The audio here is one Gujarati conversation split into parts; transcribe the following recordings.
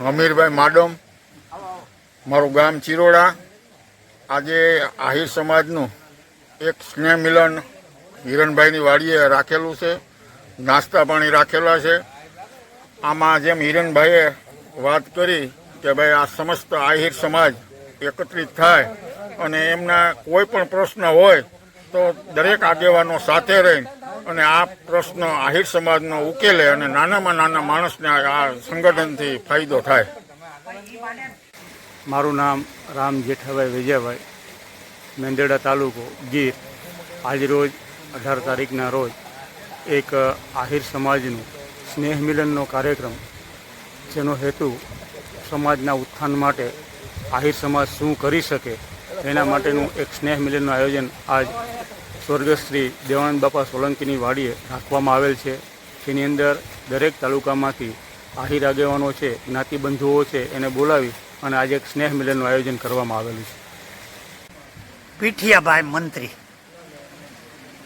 હમીરભાઈ માડમ, મારું ગામ ચિરોડા. આજે આહિર સમાજનું એક સ્નેહ મિલન હિરણભાઈની વાડીએ રાખેલું છે. નાસ્તા પાણી રાખેલા છે. આમાં જેમ હિરણભાઈએ વાત કરી કે ભાઈ આ સમસ્ત આહિર સમાજ એકત્રિત થાય અને એમના કોઈ પણ પ્રશ્ન હોય તો દરેક આગેવાનો સાથે રહી અને આ પ્રશ્ન આહિર સમાજનો ઉકેલે અને નાનામાં નાના માણસને આ સંગઠનથી ફાયદો થાય. મારું નામ રામ જેઠાભાઈ વિજયભાઈ. મેંદેડા તાલુકો, ગીર. આજરોજ અઢાર તારીખના રોજ એક આહિર સમાજનું સ્નેહ મિલનનો કાર્યક્રમ, જેનો હેતુ સમાજના ઉત્થાન માટે આહિર સમાજ શું કરી શકે એના માટેનું એક સ્નેહ મિલનનું આયોજન આજ સ્વર્ગસ્થ શ્રી દેવાનંદ બાપા સોલંકીની વાડીએ રાખવામાં આવેલ છે. જેની અંદર દરેક તાલુકામાંથી આહિર આગેવાનો છે જ્ઞાતિબંધુઓ છે એને બોલાવી અને આજે એક સ્નેહ મિલનનું આયોજન કરવામાં આવેલું છે. પીઠિયાભાઈ મંત્રી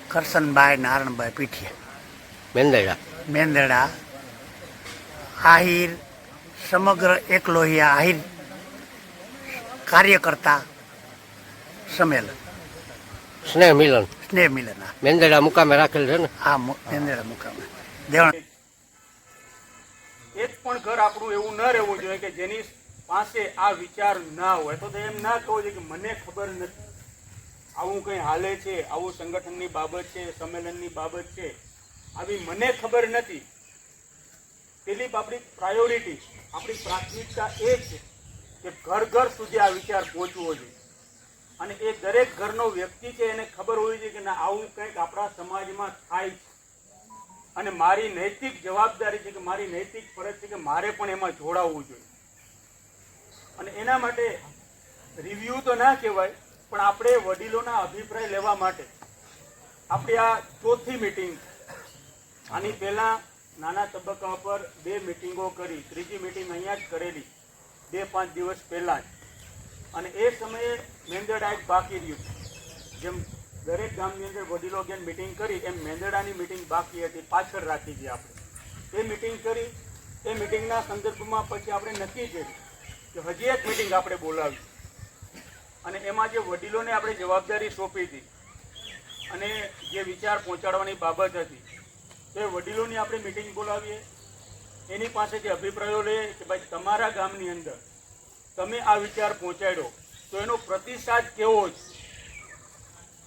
કરશનભાઈ નારણભાઈ પીઠિયા. મેંદરડા. મેંદરડા આહિર સમગ્ર એકલોહિયા આહિર કાર્યકર્તા સંમેલન. સ્નેહ મિલન. સ્નેહ મિલન મેંદડા મુકામે રાખેલ છે ને? હા મેંદડા મુકામે. દેવણ. એક પણ ઘર આપણું એવું ન રહેવું જોઈએ કે જેની પાસે આ વિચાર ના હોય. તો એમ ના કહેવું જોઈએ કે મને ખબર નથી. આવું કંઈ હાલે છે? આવું સંગઠનની બાબત છે? સંમેલનની બાબત છે? આવી મને ખબર નથી. પેલી આપણી પ્રાયોરિટી આપણી પ્રાથમિકતા એ છે કે ઘર ઘર સુધી આ વિચાર પહોંચવો જોઈએ. અને એ દરેક ઘરનો વ્યક્તિ છે, એને ખબર હોવી જોઈએ કે ના, આવું કંઈક આપણા સમાજમાં થાય છે. અને મારી નૈતિક જવાબદારી છે કે મારી નૈતિક ફરજ છે કે મારે પણ એમાં જોડાવવું જોઈએ. અને એના માટે રિવ્યૂ તો ના કહેવાય, પણ આપણે વડીલોના અભિપ્રાય લેવા માટે આપણી આ ચોથી મિટિંગ આની પહેલાં નાના તબક્કા પર બે મિટિંગો કરી, ત્રીજી મિટિંગ અહીંયા જ કરેલી, બે પાંચ દિવસ પહેલાં જ. અને એ સમયે મેંદરડા બાકી રહ્યું જેમ દરેક ગામની અંદર વડીલો ગયા મિટિંગ કરી, એમ મેંદરડાની મિટિંગ બાકી હતી, પાછળ રાખી હતી આપણે. એ મિટિંગ કરી, એ મિટિંગના સંદર્ભમાં પછી આપણે નક્કી કર્યું કે હજી એક મિટિંગ આપણે બોલાવી અને એમાં જે વડીલોને આપણે જવાબદારી સોંપી હતી અને જે વિચાર પહોંચાડવાની બાબત હતી તે વડીલોની આપણે મિટિંગ બોલાવીએ. એની પાસે જે અભિપ્રાયો લઈએ કે ભાઈ તમારા ગામની અંદર તમે આ વિચાર પહોંચાડ્યો, તો એનો પ્રતિસાદ કેવો છે?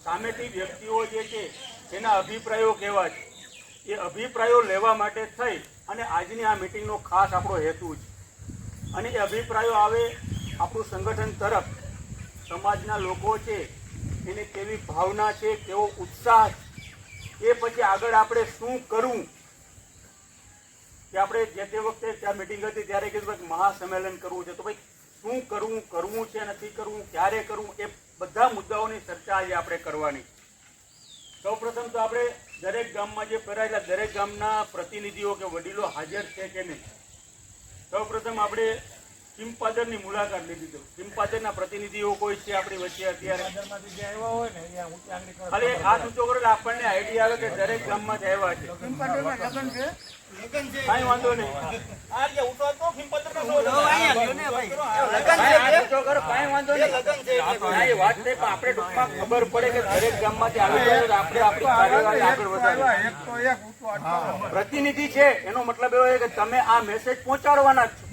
સામેથી વ્યક્તિઓ જે છે એના અભિપ્રાયો કેવા છે? એ અભિપ્રાયો લેવા માટે થઈ અને આજની આ મિટિંગનો ખાસ આપણો હેતુ છે. અને એ અભિપ્રાયો આવે આપણું સંગઠન તરફ. સમાજના લોકો છે, એને કેવી ભાવના છે, કેવો ઉત્સાહ છે, એ પછી આગળ આપણે શું કરવું? કે આપણે જે તે વખતે ત્યાં મિટિંગ હતી, ત્યારે કીધું મહાસંમેલન કરવું છે. તો ભાઈ શું કરવું કરવું છે, નથી કરવું, ક્યારે કરવું, એ બધા મુદ્દાઓની ચર્ચા આજે આપણે કરવાની. સૌપ્રથમ તો આપણે દરેક ગામમાં જે ફેરાયેલા દરેક ગામના પ્રતિનિધિઓ કે વડીલો હાજર છે કે નહીં? સૌપ્રથમ આપણે કિમપાદરની મુલાકાત લીધી હતી કિમપાદરના પ્રતિનિધિઓ કોઈ છે આપણી વચ્ચે અત્યારે? ખાલી એક હાથ ઊંચો કરો આપણને આઈડિયા આવે કે દરેક ગામમાં જ આવ્યા છે. કાંઈ વાંધો નહીં. હાથ ઊંચો કરો, કાંઈ વાંધો નહીં. હા, એ વાત છે, પણ આપણે ટૂંકમાં ખબર પડે કે દરેક ગામમાંથી આવી આપણે આપણી કાર્યવાહી આગળ વધારીએ. પ્રતિનિધિ છે એનો મતલબ એવો છે કે તમે આ મેસેજ પહોંચાડવાના જ છો.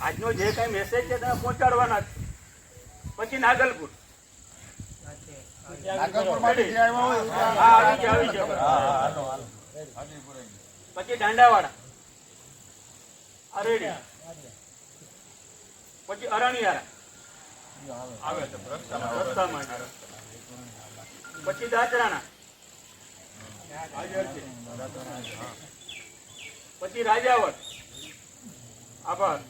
આજનો જે કઈ મેસેજ છે તમે પહોંચાડવાના પછી નાગલપુર. પછી દાંડાવાડા. આ પછી અરણિયારા. પછી દાતરાણા પછી રાજાવટ આભાર.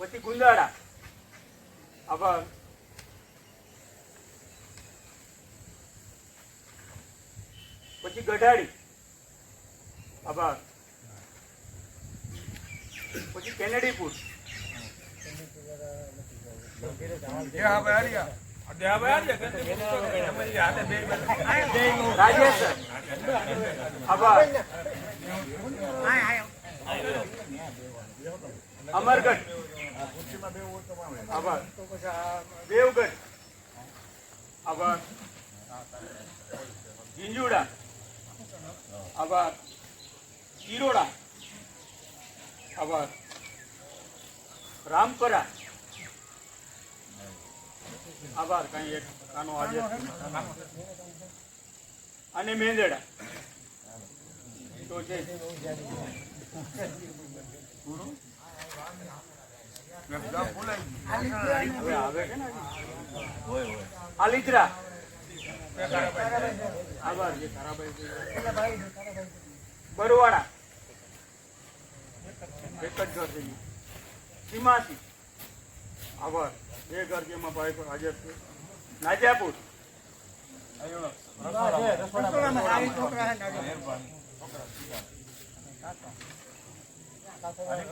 પછી ગુંદાળા આભાર. પછી ગઢાડી. આભાર. પછી કેનેડીપુર. અમરગઢ. આભાર. દેવગઢ આભાર. ઝીંઝુડા આભાર. ચિરોડા આભાર. રામપરા. આભાર. કઈ એક કાનો આજે અને મેંદડા. તો છે હવે છે. બરવાડા એક જ ઘર સીમાસી. આભાર. એ ઘર જેમાં ભાઈ પર હાજર છે. નાજાપુર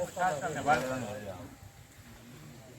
સાસણ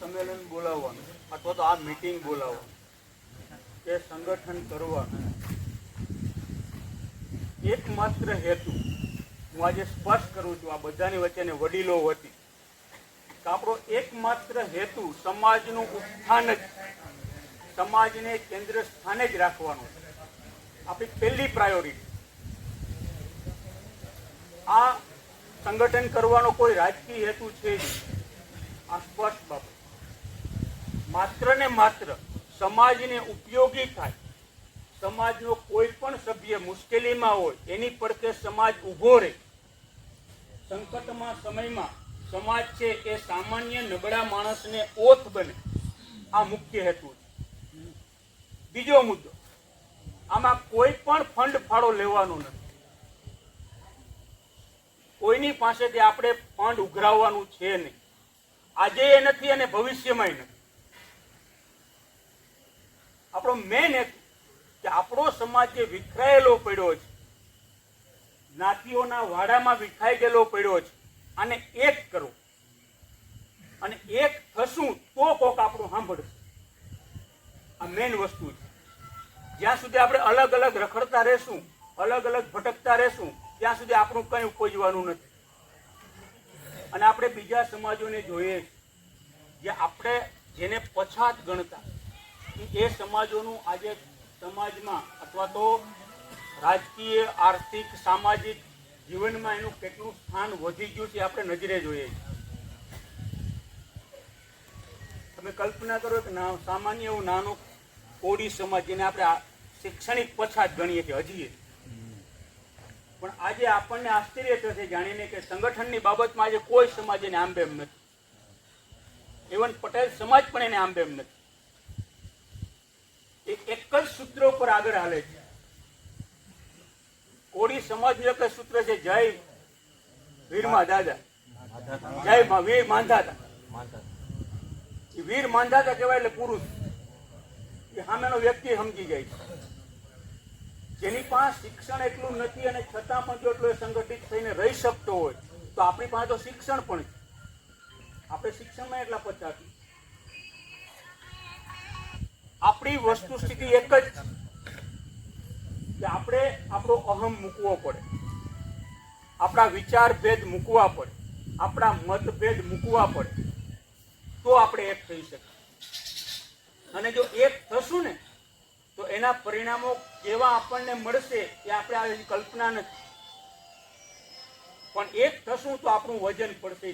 સંમેલન બોલાવવાનું, અથવા તો આ મીટિંગ બોલાવવાનું કે સંગઠન કરવાનું. એકમાત્ર હેતુ, હું આજે સ્પષ્ટ કરું છું, આ બધાની વચ્ચેને વડીલો વતી આપણો એકમાત્ર હેતુ સમાજનું ઉત્થાન જ, સમાજને કેન્દ્ર સ્થાને જ રાખવાનો આપણી પહેલી પ્રાયોરિટી આ સંગઠન કરવાનો કોઈ રાજકીય હેતુ છે નહીં. સ્પષ્ટ બાબત. માત્ર ને માત્ર સમાજને ઉપયોગી થાય. સમાજનો કોઈ પણ સભ્ય મુશ્કેલીમાં હોય, એની પડખે સમાજ ઊભો રહે. સંકટમાં સમયમાં સમાજ છે એ સામાન્ય નબળા માણસને ઓથ બને. આ મુખ્ય હેતુ છે. બીજો મુદ્દો, આમાં કોઈ પણ ફંડ ફાળો લેવાનો નથી. કોઈની પાસેથી આપણે ફંડ ઉઘરાવવાનું છે નહીં. આજે એ નથી અને ભવિષ્યમાં નથી. આપણો મેન હેતુ કે આપણો સમાજ જે વિખરાયેલો પડ્યો છે, જ્ઞાતિઓના વાડામાં વિખાઈ ગયેલો પડ્યો છે, આને એક કરો. અને એક થશું તો કોક આપણું સાંભળશે. આ મેન વસ્તુ છે. જ્યાં સુધી આપણે અલગ અલગ રખડતા રહેશું, અલગ અલગ ભટકતા રહેશું, ત્યાં સુધી આપણું કંઈ ઉપજવાનું નથી. અને આપણે બીજા સમાજોને જોઈએ જે આપણે જેને પછાત ગણતા, એ સમાજોનું આજે સમાજમાં અથવા તો રાજકીય, આર્થિક, સામાજિક જીવનમાં એનું કેટલું સ્થાન વધી ગયું છે આપણે નજરે જોઈએ. તમે કલ્પના કરો કે સામાન્ય એવું નાનું કોડી સમાજ જેને આપણે શૈક્ષણિક પછાત ગણીએ છીએ હજી પણ આજે આપણને આશ્ચર્ય થશે, જાણીને કે સંગઠનની બાબતમાં આજે કોઈ સમાજ એને આંબે એમ નથી. ઇવન પટેલ સમાજ પણ એને આંબે એમ નથી. એ એક જ સૂત્ર ઉપર આગળ હાલે છે. કોડી સમાજનું એક જ સૂત્ર છે, જય વીરમાં દાદા. જય વીર માંધાતા. વીર માંધાતા કહેવાય એટલે પુરુષ. એ સામેનો વ્યક્તિ સમજી જાય છે. જેની પાસે શિક્ષણ એટલું નથી અને છતાં પણ જો એટલો સંગઠિત થઈને રહી શકતો હોય, તો આપણી પાસે તો શિક્ષણ પણ છે. આપણે શિક્ષણમાં એટલા પચાસ. આપણી વસ્તુ સ્થિતિ એક જ કે આપણે આપણો અહમ મૂકવો પડે. આપણા વિચાર ભેદ મૂકવા પડે. આપણા મતભેદ મૂકવા પડે. તો આપણે એક થઈ શકીએ. અને જો એક થશું ને તો એના પરિણામો કેવા આપણને મળશે એ આપણે આવી કલ્પના નથી. પણ એક થશું તો આપણું વજન પડશે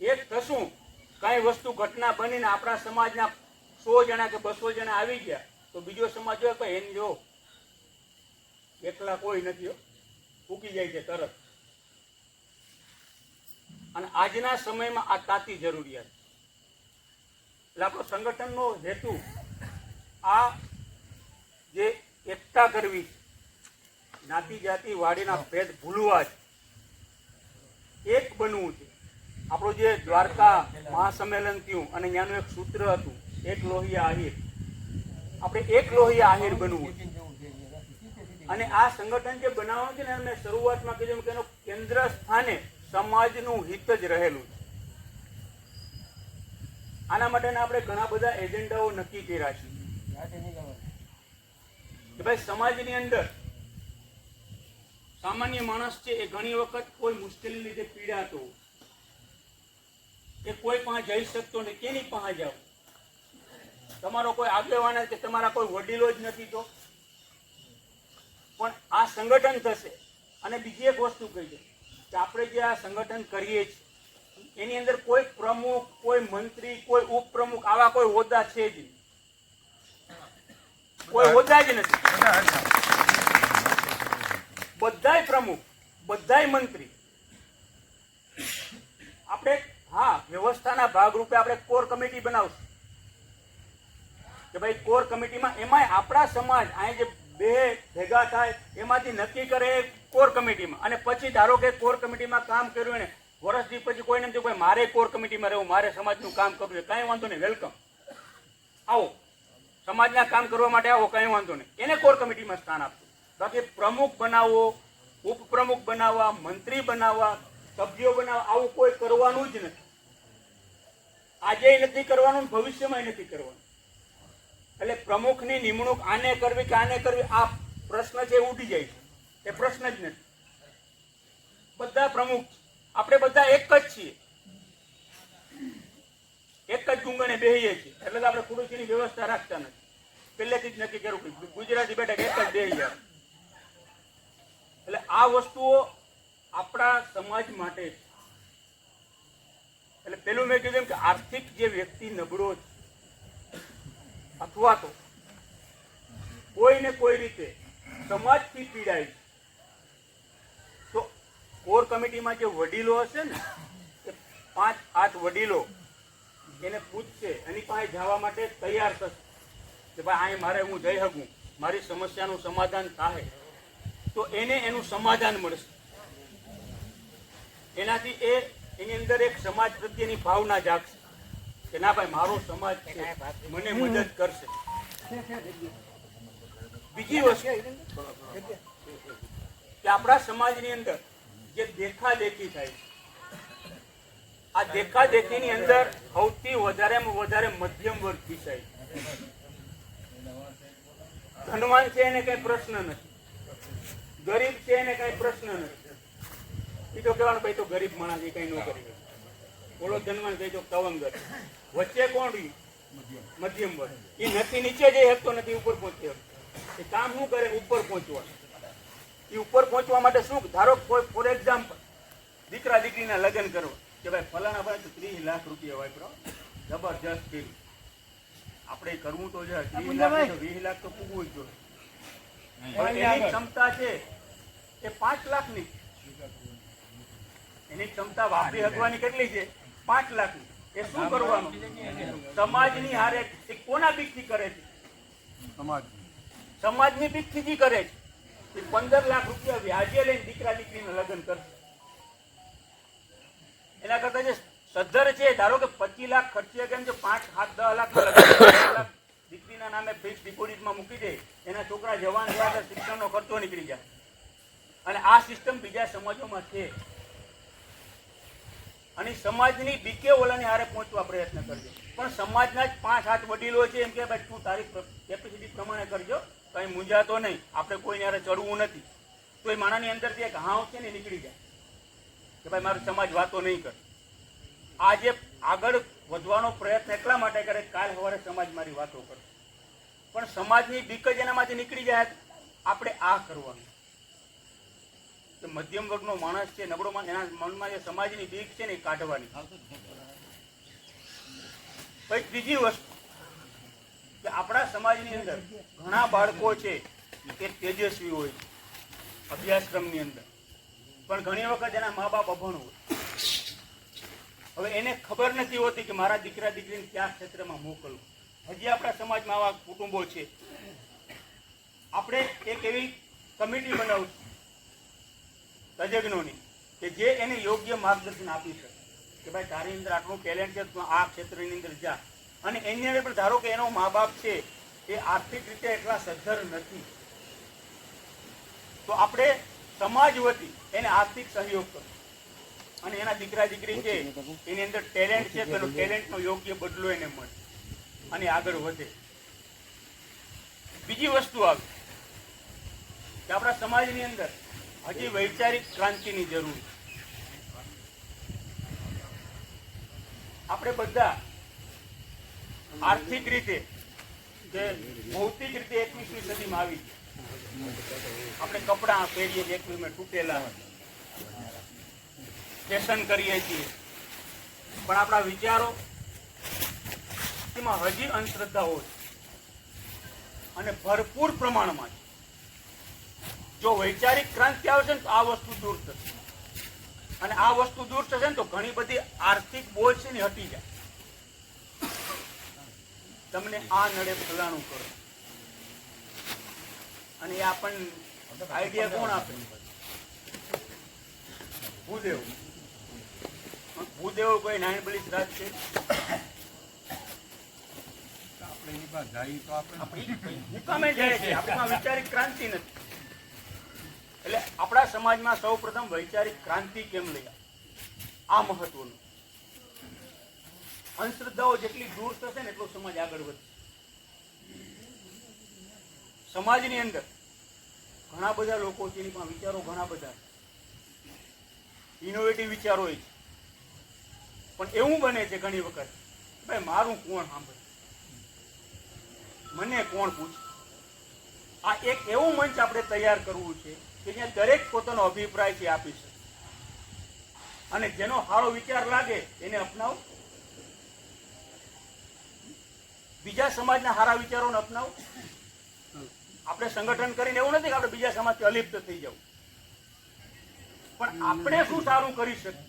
એક થશું, કઈ વસ્તુ ઘટના બનીને આપણા સમાજના સો જણા કે બસો જણા આવી ગયા, તો બીજો સમાજ હોય એને જો એકલા કોઈ નથી. ફૂકી જાય છે તરત. અને આજના સમયમાં આ તાતી જરૂરિયાત. એટલે આપણો સંગઠનનો હેતુ આ જે એકતા કરવી જ્ઞાતિ જાતિ વાડીના ભેદ ભૂલવા જ. એક બનવું છે. આપણું જે દ્વારકા મહાસંમેલન થયું અને ત્યાંનું એક સૂત્ર હતું એક લોહિયા આહિર. આપણે એક લોહિયા આહિર બનવું અને આ સંગઠન જે બનાવવાનું છે ને મેં શરૂઆતમાં કીધું કે એનું કેન્દ્ર સ્થાને સમાજનું હિત જ રહેલું છે. આના માટેના આપણે ઘણા બધા એજન્ડાઓ નક્કી કર્યા છે. ભાઈ, સમાજની અંદર સામાન્ય માણસ છે એ ઘણી વખત કોઈ મુશ્કેલી લીધે પીડાતો કે કોઈ પણ જઈ શકતો ને કેની પાસે જાવ? તમારો કોઈ આગેવાન કે તમારા કોઈ વડીલો જ નથી તો? પણ આ સંગઠન થશે. અને બીજી એક વસ્તુ કહી દે કે આપણે જે આ સંગઠન કરીએ છીએ, એની અંદર કોઈ પ્રમુખ, કોઈ મંત્રી, કોઈ ઉપપ્રમુખ આવા કોઈ હોદ્દા છે જ નહીં. કોઈ હોદ્દા જ નથી. બધાય પ્રમુખ બધાય મંત્રી. આપણે હા વ્યવસ્થાના ભાગરૂપે આપણે કોર કમિટી બનાવશું. કે ભાઈ કોર કમિટીમાં એમાંય આપણા સમાજ અહીં જે બે ભેગા થાય એમાંથી નક્કી કરે કોર કમિટીમાં. અને પછી ધારો કે કોર કમિટીમાં કામ કર્યું એને વર્ષથી પછી કોઈને એમ થયું, ભાઈ મારે કોર કમિટીમાં રહેવું મારે સમાજનું કામ કરવું છે કાંઈ વાંધો નહીં વેલકમ. આવો. સમાજના કામ કરવા માટે આવો, કંઈ વાંધો નહીં. એને કોર કમિટીમાં સ્થાન આપવું બાકી પ્રમુખ બનાવવો ઉપપ્રમુખ બનાવવા, મંત્રી બનાવવા, સભ્યો બનાવવા, આવું કોઈ કરવાનું જ નથી. આજે નથી કરવાનું ભવિષ્યમાં નથી કરવાનું. એટલે પ્રમુખની નિમણૂક આને કરવી કે આને કરવી, આ પ્રશ્ન છે ઉડી જાય છે. એ પ્રશ્ન જ નથી. બધા પ્રમુખ આપણે બધા એક જ છીએ. એક જ ડુંગણે બેહીએ છીએ. એટલે આપણે ખુરશીની વ્યવસ્થા રાખતા નથી. પહેલેથી જ નક્કી કરું, કે ગુજરાતી બેઠક એક જ બે હજાર એટલે આ વસ્તુઓ આપણા સમાજ માટે એટલે પેલું મેં કીધું કે આર્થિક જે વ્યક્તિ નબળો છે, અથવા તો કોઈ ને કોઈ રીતે સમાજથી પીડાય તો કોર કમિટીમાં જે વડીલો હશે ને, એ પાંચ આઠ વડીલો એને પૂછશે, એની પાસે જવા માટે તૈયાર થશે. કે ભાઈ અહીં મારે હું જઈ શકું? મારી સમસ્યાનું સમાધાન થાય તો એને એનું સમાધાન મળશે. એનાથી એ એની અંદર એક સમાજ પ્રત્યેની ભાવના જાગશે કે ના ભાઈ મારો સમાજ છે. મને મદદ કરશે. બીજી વસ્તુ કે આપણા સમાજની અંદર જે દેખા દેખી થાય છે આ દેખા દેખીની અંદર સૌથી વધારેમાં વધારે મધ્યમ વર્ગ પીસાય. ધનવાન છે એને કઈ પ્રશ્ન નથી. ગરીબ છે એને કઈ પ્રશ્ન નથી. તો કહેવાનું ભાઈ તો ગરીબ માણસ એ કઈ ન કરી. ઓલો ધનવાન કહી તો તવંગર વચ્ચે કોણ રહ્યું મધ્યમ વર્ગ. એ નથી, નીચે જઈ શકતો નથી, ઉપર પહોંચી એ કામ શું કરે? ઉપર પહોંચવા. એ ઉપર પહોંચવા માટે શું? ધારો ફોર એક્ઝામ્પલ, દીકરા દીકરીના લગ્ન કરવા. કે ભાઈ ફલાણા ભાઈ તો ત્રીસ લાખ રૂપિયા વાપરો. જબરજસ્ત કર્યું આપણે કરવું તો છે વીસ લાખ તો પૂગવું જ જોઈએ. એની ક્ષમતા છે એ પાંચ લાખની. એની ક્ષમતા વાપરી શકવાની કેટલી છે? પાંચ લાખની. એ શું કરવાનું? સમાજની હારે એ કોના બીકથી કરે છે? સમાજ સમાજની બીકથી જ કરે છે? એ પંદર લાખ રૂપિયા વ્યાજે લઈને દીકરા દીકરીને લગ્ન કરશે. એના કરતા જે સદ્ધર છે, ધારો કે પચીસ લાખ ખર્ચી કેમ જો પાંચ, સાત, દસ લાખ લાખ દીકરીના નામે ફિક્સ ડિપોઝિટમાં મૂકી દે. એના છોકરા જવાન થયા શિક્ષણનો ખર્ચો નીકળી જાય. અને આ સિસ્ટમ બીજા સમાજોમાં છે. અને સમાજની બીકે ઓલાની હારે પહોંચવા પ્રયત્ન કરજો. પણ સમાજના જ પાંચ હાથ વડીલો છે, એમ કે ભાઈ, તું તારી કેપેસિટી પ્રમાણે કરજો. કઈ મૂંઝાતો નહીં. આપણે કોઈને હારે ચડવું નથી. તો એ માણાની અંદરથી એક હાવ છે ને નીકળી જાય. કે ભાઈ, મારો સમાજ વાતો નહીં કરે. આજે આગળ વધવાનો પ્રયત્ન એટલા માટે કરે કાલ સવારે સમાજ મારી વાતો કરે. પણ સમાજની બીક એનામાંથી નીકળી જાય આપણે આ કરવાનું. મધ્યમ વર્ગનો માણસ છે, નબળો માણસ, એના મનમાં જે સમાજની બીક છે ને એ કાઢવાની. પછી બીજી વસ્તુ, કે આપણા સમાજની અંદર ઘણા બાળકો છે એ તેજસ્વી હોય અભ્યાસક્રમની અંદર. પણ ઘણી વખત એના મા બાપ અભણ હોય. હવે એને ખબર નથી હોતી કે મારા દીકરા દીકરીને કયા ક્ષેત્રમાં મોકલવું હજી આપણા સમાજમાં આવા કુટુંબો છે. આપણે એક એવી કમિટી બનાવશું તજજ્ઞોની કે જે એને યોગ્ય માર્ગદર્શન આપી શકે. કે ભાઈ તારી અંદર આટલું ટેલેન્ટ છે, તું આ ક્ષેત્રની અંદર જા. અને એની અંદર પણ ધારો કે એનો મા બાપ છે, એ આર્થિક રીતે એટલા સદ્ધર નથી. તો આપણે સમાજ વતી એને આર્થિક સહયોગ કરવો અને એના દીકરા દીકરી છે, એની અંદર ટેલેન્ટ છે તો ટેલેન્ટનો યોગ્ય બદલો એને મળે. અને આગળ વધે. બીજી વસ્તુ આવે, કે આપણા સમાજની અંદર હજી વૈચારિક ક્રાંતિની જરૂર આપણે બધા આર્થિક રીતે જે ભૌતિક રીતે એકવીસમી સદીમાં આવી આપણે કપડાં પહેરીએ એકવીસમાં તૂટેલા. ફેશન કરીએ છીએ. પણ આપણા વિચારો એમાં હજી અંધશ્રદ્ધાઓ છે અને ભરપૂર પ્રમાણમાં છે. જો વૈચારિક ક્રાંતિ આવશે ને તો આ વસ્તુ દૂર થશે. અને આ વસ્તુ દૂર થશે ને તો ઘણી બધી આર્થિક બોજ છે ને હટી જાય. તમને આ નડે ફલાણું કરો. અને એ આપણને આઈડિયા કોણ આપે? ભૂદેવ. ભૂદેવ કોઈ નાની બલી શ્રાદ્ધ છે. મુકામે જાય છે. આપણામાં વૈચારિક ક્રાંતિ નથી. એટલે આપણા સમાજમાં સૌ પ્રથમ વૈચારિક ક્રાંતિ કેમ લઈ આ મહત્વનું. અંધશ્રદ્ધાઓ જેટલી દૂર થશે ને એટલો સમાજ આગળ વધશે સમાજની અંદર ઘણા બધા લોકો છે એની વિચારો ઘણા બધા ઇનોવેટિવ વિચારો હોય છે. પણ એવું બને છે ઘણી વખત, ભાઈ, મારું કોણ સાંભળે? મને કોણ પૂછે? આ એક એવું મંચ આપણે તૈયાર કરવું છે કે જ્યાં દરેક પોતાનો અભિપ્રાય છે આપી શકે. અને જેનો સારો વિચાર લાગે એને અપનાવો. બીજા સમાજના સારા વિચારોને અપનાવો. આપણે સંગઠન કરીને એવું નથી કે આપણે બીજા સમાજથી અલિપ્ત થઈ જવું પણ આપણે શું સારું કરી શકીએ?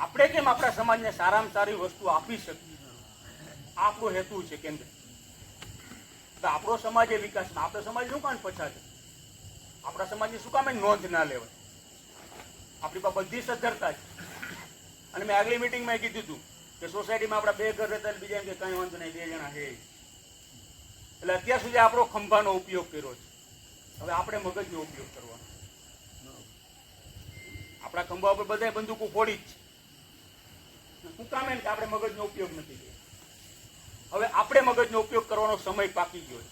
આપણે કેમ આપણા સમાજને સારામાં સારી વસ્તુ આપી શકીએ? આપણો હેતુ છે કેન્દ્ર આપણો સમાજ એ વિકાસમાં આપણો સમાજ શું કામ પછાત? છે? આપણા સમાજની શું કામ નોંધ ના લેવાય? આપણી પાસે બધી સદ્ધરતા છે. અને મેં આગલી મિટિંગમાં કીધું હતું કે સોસાયટીમાં આપણા બે ઘર રહેતા બીજા કે કંઈ વાંધો નહીં, બે જણા છે એટલે અત્યાર સુધી આપણો ખંભાનો ઉપયોગ કર્યો છે. હવે આપણે મગજનો ઉપયોગ કરવાનો. આપણા ખંભા ઉપર બધા બંદૂકો ફોડી જ છે. શું કામ કે આપણે મગજનો ઉપયોગ નથી કર્યો. હવે આપણે મગજનો ઉપયોગ કરવાનો સમય પાકી ગયો છે.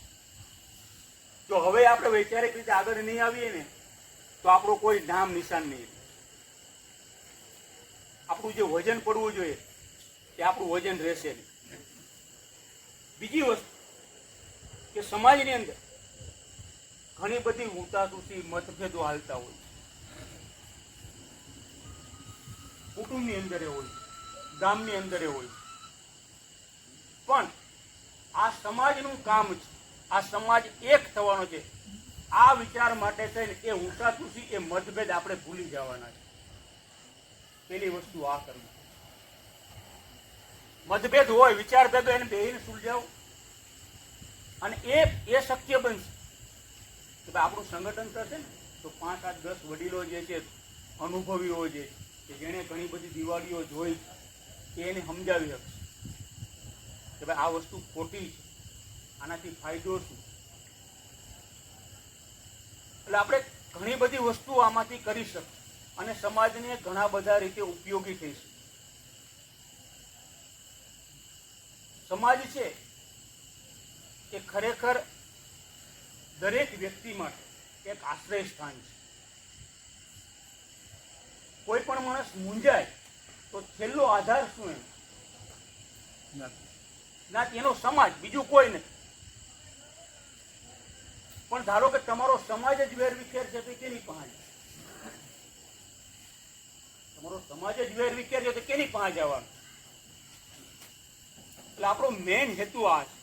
જો હવે આપણે વૈચારિક રીતે આગળ નહીં આવીએ ને, તો આપણું કોઈ નામ નિશાન નહીં આપણું જે વજન પડવું જોઈએ તે આપણું વજન રહેશે નહીં. બીજી વસ્તુ કે સમાજની અંદર ઘણી બધી ઊંચાસૂચી મતભેદો હાલતા હોય કુટુંબની અંદર એ હોય ગામની અંદર હોય. પણ આ સમાજનું કામ છે. આ સમાજ એક થવાનો છે. આ વિચાર માટે થઈને એ ઊંચાસૂચી એ મતભેદ આપણે ભૂલી જવાના છે. પેલી વસ્તુ આ કરવી. મતભેદ હોય, વિચાર ભેદો એને બેહીને સુલઝાવો. અને એ એ શક્ય બનશે. કે ભાઈ આપણું સંગઠન થશે ને, તો પાંચ આઠ દસ વડીલો જે છે, અનુભવીઓ જે કે જેણે ઘણી બધી દિવાળીઓ જોઈ છે, એને સમજાવી શકશે કે ભાઈ આ વસ્તુ ખોટી છે. આનાથી ફાયદો શું? એટલે આપણે ઘણી બધી વસ્તુઓ આમાંથી કરી શકીએ. અને સમાજને ઘણા બધા રીતે ઉપયોગી થઈ શકે. સમાજ છે એ ખરેખર દરેક વ્યક્તિ માટે એક આશ્રય સ્થાન છે. કોઈ પણ માણસ મૂંઝાય તો છેલ્લો આધાર શું એમ? જ્ઞાતિ. એનો સમાજ બીજું કોઈ નહીં. પણ ધારો કે તમારો સમાજ જ વેર વિખેર છે તો કેની પાસે તમારો સમાજ જ વેરવિખેર છે તો કેની પાસે આવવાનું? એટલે આપણો મેઇન હેતુ આ છે.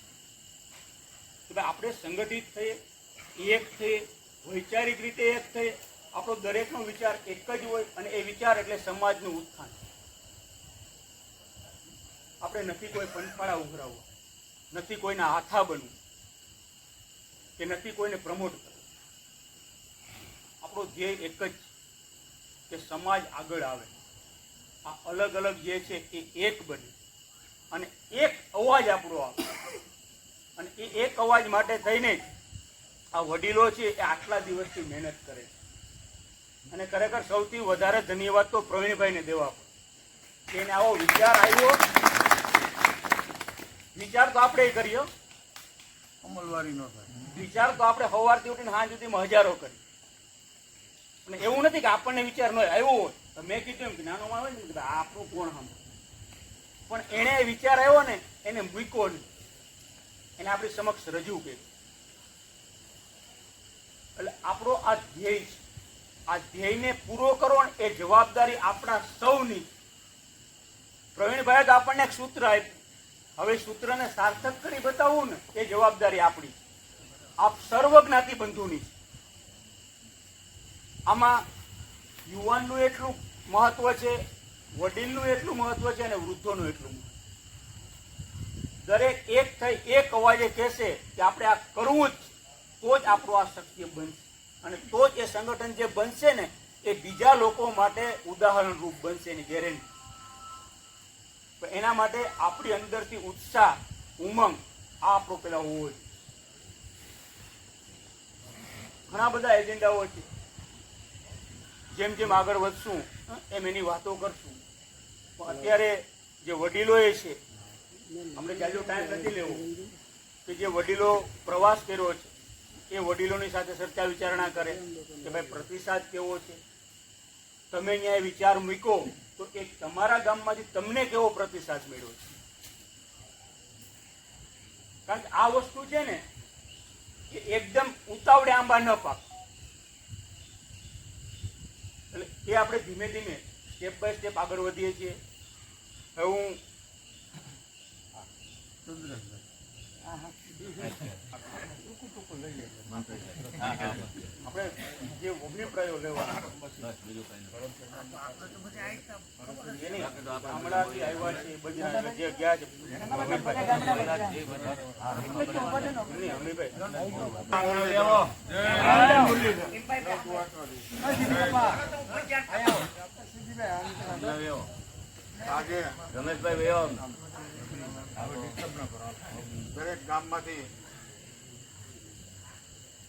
કે ભાઈ આપણે સંગઠિત થઈએ એક થઈએ વૈચારિક રીતે એક થઈએ આપણો દરેકનો વિચાર એક જ હોય અને એ વિચાર એટલે સમાજનું ઉત્થાન. આપણે નથી કોઈ પંથાળા ઉઘરાવવા. નથી કોઈના આથા બનવું. કે નથી કોઈને પ્રમોટ કરવું. આપણો ધ્યેય એક જ કે સમાજ આગળ આવે. આ અલગ અલગ જે છે એ એક બને. અને એક અવાજ આપણો આવે. અને એ એક અવાજ માટે થઈને જ આ વડીલો છે એ આટલા દિવસથી મહેનત કરે. છે અને ખરેખર સૌથી વધારે ધન્યવાદ તો પ્રવીણભાઈને દેવા પડે. એને આવો વિચાર આવ્યો વિચાર તો આપણે કરીએ. અમલવારી નો થાય. વિચાર તો આપણે સવારથી ઉઠીને સાંજ સુધીમાં હજારો કરી અને એવું નથી કે આપણને વિચાર ન આવ્યો હોય. તો મેં કીધું એમ કે નાનો માણસ હોય ને આપણું કોણ સાંભળે? પણ એને વિચાર આવ્યો ને એને મૂક્યો નહીં. એને આપણી સમક્ષ રજૂ કર્યું. એટલે આપણો આ ધ્યેય છે. આ ધ્યેયને પૂરો કરો ને એ જવાબદારી આપણા સૌની. પ્રવીણભાઈ આપણને એક સૂત્ર આપ્યું. હવે સૂત્રને સાર્થક કરી બતાવવું ને, એ જવાબદારી આપણી. આપ સર્વ જ્ઞાતિ બંધુની આમાં યુવાનનું એટલું મહત્વ છે, વડીલનું એટલું મહત્વ છે અને વૃદ્ધોનું એટલું દરેક એક થઈ એક અવાજે કહેશે કે આપણે આ કરવું જ તો જ આપણું આ શક્ય બનશે. અને તો જ એ સંગઠન જે બનશે ને, એ બીજા લોકો માટે ઉદાહરણ રૂપ બનશે એની ગેરંટી તો એના માટે આપણી અંદરથી ઉત્સાહ, ઉમંગ આ આપણો પેલા હોવો જોઈએ ઘણા બધા એજન્ડાઓ છે. જેમ જેમ આગળ વધશું, એમ એની વાતો કરશું. પણ અત્યારે જે વડીલોએ છે, અમને જાજો ટાઈમ નથી લેવો કે જે વડીલો પ્રવાસ કર્યો છે, એ વડીલોની સાથે ચર્ચા વિચારણા કરે કે ભાઈ પ્રતિસાદ કેવો છે? તમે અહીંયા વિચાર મૂકો તો કે તમારા ગામમાંથી તમને કેવો પ્રતિસાદ મળ્યો છે? કારણ કે આ વસ્તુ છે ને એ એકદમ ઉતાવળે આંબા ન પાક. એટલે એ આપણે ધીમે ધીમે સ્ટેપ બાય સ્ટેપ આગળ વધીએ છીએ. હવે હું. આજે રમેશભાઈ દરેક ગામમાંથી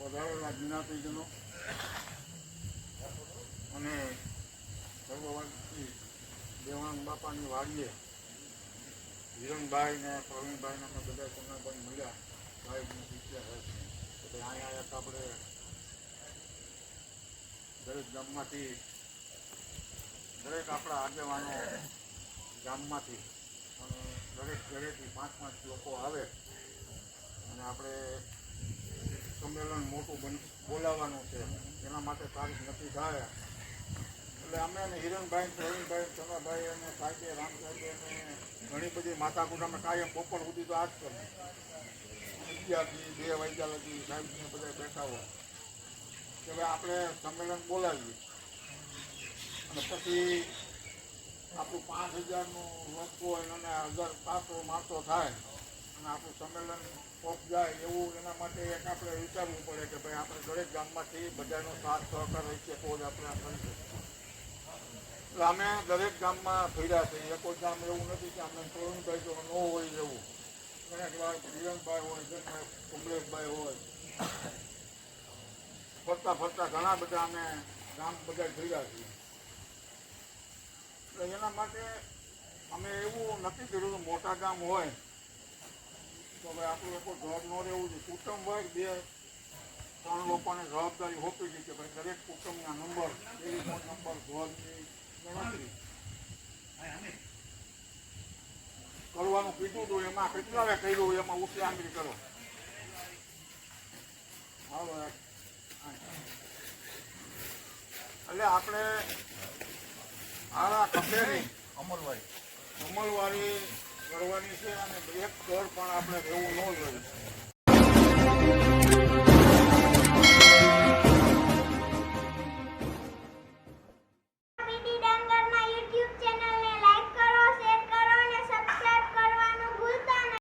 પધારેલા જ્ઞાતિજનો અને સર્વવંશી દેવાંગ બાપાની વાડીએ હિરણભાઈ ને પ્રવીણભાઈ ને અમે બધા કોનાભાઈ મળ્યા. ભાઈ શીખ્યા છે. અહીંયા એક આપણે દરેક ગામમાંથી, દરેક આપણા આગેવાનો ગામમાંથી, અને દરેક ઘરેથી પાંચ પાંચ લોકો આવે. અને આપણે સંમેલન મોટું બન, બોલાવવાનું છે. એના માટે તારીખ નક્કી થાય એટલે અમે અને હિરણભાઈ, પ્રવીણભાઈ, ચંદ્રભાઈ અને સાહેબે રામ સાહેબે અને ઘણી બધી માથાકૂટ અમે કાયમ બપોર સુધી તો આ જ કરીએ. વિદ્યાર્થી બે વાગ્યા લગી સાહેબને બધા બેઠા હોય. કે ભાઈ આપણે સંમેલન બોલાવીએ. અને પછી આપણું પાંચ હજારનું લોકો હોય અને હજાર પાંચસો માણસો થાય. અને આપણું સંમેલન પોપ જાય એવું એના માટે એક આપણે વિચારવું પડે કે ભાઈ આપણે દરેક ગામમાંથી બધાનો સાથ સહકાર હોય છે તો આપણે આ કરી એટલે અમે દરેક ગામમાં ફર્યા છે. એક જ ગામ એવું નથી કે અમે તોરણભાઈ જો ન હોય એવું. ઘણા વાર હિરણભાઈ હોય જનભાઈ કમલેશભાઈ હોય. ફરતા ફરતા ઘણા બધા અમે ગામ બધા ફર્યા છીએ. એટલે એના માટે અમે એવું નક્કી કર્યું મોટા ગામ હોય. તો હવે આપણું ન રહેવું જોઈએ. કુટુંબ વર્ગ બે ત્રણ લોકોને જવાબદારી હોપી હતી કે ભાઈ દરેક કુટુંબના નંબર ટેલિફોન નંબર ઘરની ગણતરી. કરવાનું કીધું હતું એમાં કેટલાએ કર્યું એમાં ઉઠી કરો. હાલો એટલે આપણે આ કફેરી અમલવારી. અમલવારી કરવાની છે અને એક ઘર પણ આપણે રહેવું ન જોઈએ.